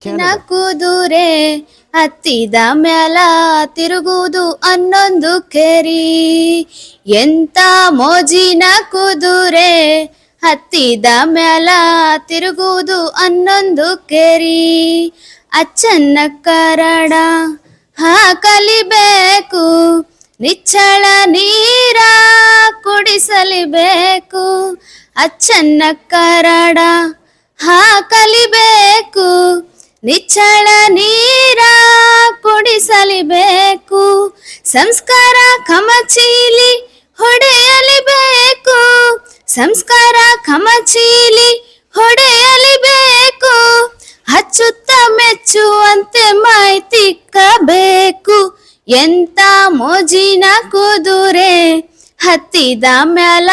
ಕುದುರೆ ಹತ್ತಿದ ಮ್ಯಾಲ ತಿರುಗುವುದು ಅನ್ನೊಂದು ಕೆರಿ. ಎಂತ ಮೋಜಿನ ಕುದುರೆ ಹತ್ತಿದ ಮ್ಯಾಲ ತಿರುಗುವುದು ಅನ್ನೊಂದು ಕೆರಿ. ಅಚ್ಚನ್ನ ಕರಡ ಹಾಕಲಿಬೇಕು, ನಿಚ್ಚಳ ನೀರ ಕುಡಿಸಲಿಬೇಕು. ಅಚ್ಚನ್ನ ಕರಡ ಹಾಕಲಿಬೇಕು ನಿಚ್ಚಳ ನೀರ ಕುಡಿಸಲಿಬೇಕು, ಸಂಸ್ಕಾರ ಕಮಚೀಲಿ ಹೊಡೆಯಲಿಬೇಕು, ಸಂಸ್ಕಾರ ಕಮಚೀಲಿ ಹೊಡೆಯಲಿಬೇಕು ಹಚ್ಚುತ್ತ ಮೆಚ್ಚುವಂತೆ ಮಾಹಿತಿಕ್ಕಬೇಕು ಎಂತ ಮೋಜಿನ ಕುದುರೆ ಹತ್ತಿದ ಮ್ಯಾಲ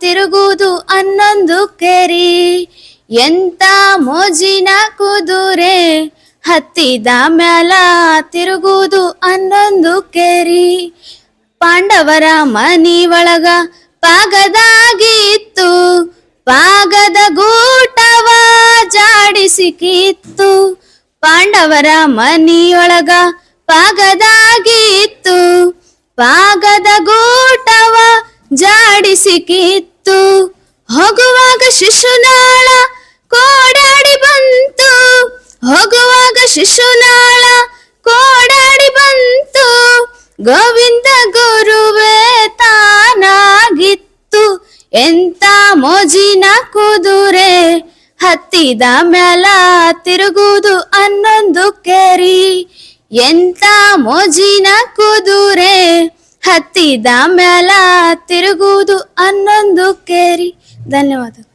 ತಿರುಗುವುದು ಅನ್ನೊಂದು ಕೆರಿ. ಎಂತ ಮೋಜಿನ ಕುದುರೆ ಹತ್ತಿದ ಮ್ಯಾಲ ತಿರುಗುವುದು ಅನ್ನೊಂದು ಕೆರಿ. ಪಾಂಡವರ ಮನಿ ಒಳಗ ಪಾಗದಾಗಿತ್ತು ಪಾಗದ ಗೂಟವ ಜಾಡಿಸಿಕಿತ್ತು ಪಾಂಡವರ ಮನಿಯೊಳಗ ಪಾಗದಾಗಿತ್ತು ಪಾಗದ ಗೂಟವ ಜಾಡಿಸಿಕಿತ್ತು ಹೋಗುವಾಗ ಶಿಶುನಾಳ ಗೋವಿಂದ ಗುರುವೇ ತಾನಾಗಿತ್ತು. ಎಂತ ಮೋಜಿನ ಕುದುರೆ ಹತ್ತಿದ ಮ್ಯಾಲ ತಿರುಗುವುದು ಅನ್ನೊಂದು ಕೆರಿ. ಎಂತ ಮೋಜಿನ ಕುದುರೆ ಹತ್ತಿದ ಮ್ಯಾಲ ತಿರುಗುವುದು ಅನ್ನೊಂದು ಕೆರಿ. ಧನ್ಯವಾದ